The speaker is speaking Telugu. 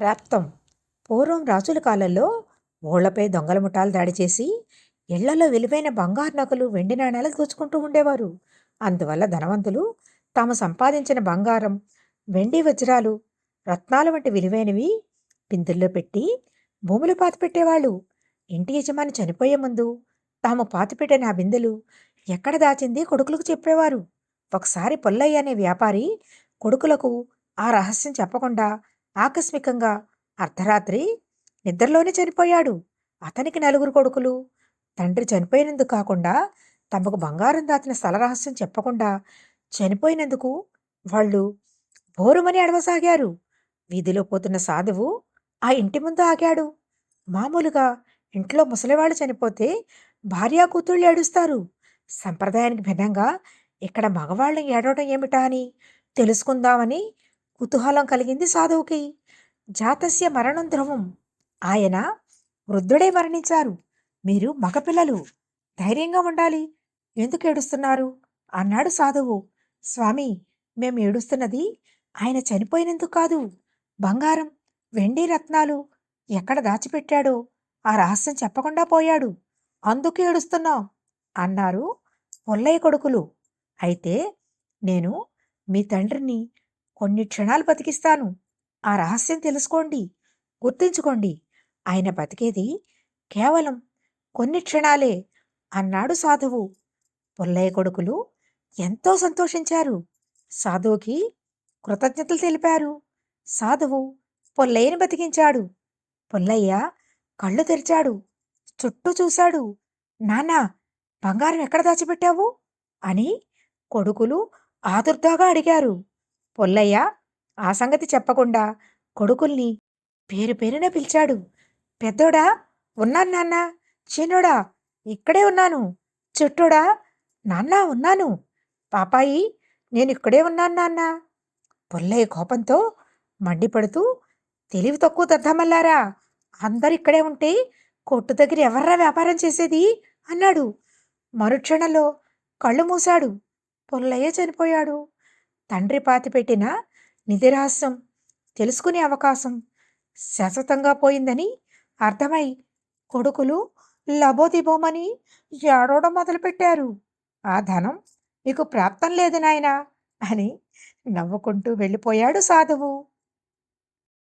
ప్రాప్తం. పూర్వం రాజుల కాలంలో ఓళ్ళపై దొంగల ముఠాలు దాడి చేసి ఇళ్ళలో విలువైన బంగారు నగలు వెండి నాణ్యాలు దోచుకుంటూ ఉండేవారు. అందువల్ల ధనవంతులు తాము సంపాదించిన బంగారం వెండి వజ్రాలు రత్నాలు వంటి విలువైనవి పిందుల్లో పెట్టి భూములు పాతిపెట్టేవాళ్ళు ఇంటి యజమాని చనిపోయే ముందు తాము పాతిపెట్టిన ఆ బిందెలు ఎక్కడ దాచింది కొడుకులకు చెప్పేవారు. ఒకసారి పొల్లయ్య అనే వ్యాపారి కొడుకులకు ఆ రహస్యం చెప్పకుండా ఆకస్మికంగా అర్ధరాత్రి నిద్రలోనే చనిపోయాడు. అతనికి నలుగురు కొడుకులు. తండ్రి చనిపోయినందుకు కాకుండా తమకు బంగారం దాచిన స్థల రహస్యం చెప్పకుండా చనిపోయినందుకు వాళ్ళు బోరుమని అడవసాగారు. వీధిలో పోతున్న సాధువు ఆ ఇంటి ముందు ఆగాడు. మామూలుగా ఇంట్లో ముసలివాళ్ళు చనిపోతే భార్యా కూతుళ్ళు ఏడుస్తారు. సంప్రదాయానికి భిన్నంగా ఇక్కడ మగవాళ్ళని ఏడవడం ఏమిటా అని తెలుసుకుందామని కుతూహలం కలిగింది సాధువుకి. జాతస్య మరణం ధ్రువం ఆయన వృద్ధుడే మరణించారు. మీరు మగపిల్లలు. ధైర్యంగా ఉండాలి. ఎందుకు ఏడుస్తున్నారు? అన్నాడు సాధువు. స్వామి మేము ఏడుస్తున్నది ఆయన చనిపోయినందుకు కాదు. బంగారం వెండి రత్నాలు ఎక్కడ దాచిపెట్టాడో ఆ రహస్యం చెప్పకుండా పోయాడు. అందుకు ఏడుస్తున్నాం అన్నారు పొల్లయ్య కొడుకులు. అయితే నేను మీ తండ్రిని కొన్ని క్షణాలు బతికిస్తాను. ఆ రహస్యం తెలుసుకోండి. గుర్తుంచుకోండి. ఆయన బతికేది కేవలం కొన్ని క్షణాలే అన్నాడు సాధువు. పుల్లయ్య కొడుకులు ఎంతో సంతోషించారు. సాధువుకి కృతజ్ఞతలు తెలిపారు. సాధువు పుల్లయ్యని బతికించాడు. పుల్లయ్య కళ్ళు తెరిచాడు. చుట్టూ చూశాడు. నాన్నా బంగారం ఎక్కడ దాచిపెట్టావు? అని కొడుకులు ఆదుర్దాగా అడిగారు. పొల్లయ్య ఆ సంగతి చెప్పకుండా కొడుకుల్ని పేరు పేరున పిలిచాడు. పెద్దోడా? ఉన్నాను నాన్న. చిన్నోడా? ఇక్కడే ఉన్నాను. చుట్టోడా? నాన్న ఉన్నాను. పాపాయి నేను ఇక్కడే ఉన్నాను నాన్న. పొల్లయ్య కోపంతో మండిపడుతూ తెలివి తక్కువ దద్దమల్లారా? అందరు ఇక్కడే ఉంటే కొట్టు దగ్గర ఎవర్రా వ్యాపారం చేసేది? అన్నాడు. మరుక్షణంలో కళ్ళు మూశాడు. పొల్లయ్య చనిపోయాడు. తండ్రి పాతిపెట్టిన నిధిరహస్యం తెలుసుకునే అవకాశం శాశ్వతంగా పోయిందని అర్థమై కొడుకులు లబోదిబోమని ఏడవడం మొదలుపెట్టారు. ఆ ధనం నీకు ప్రాప్తం లేదు నాయనా అని నవ్వుకుంటూ వెళ్ళిపోయాడు సాధువు.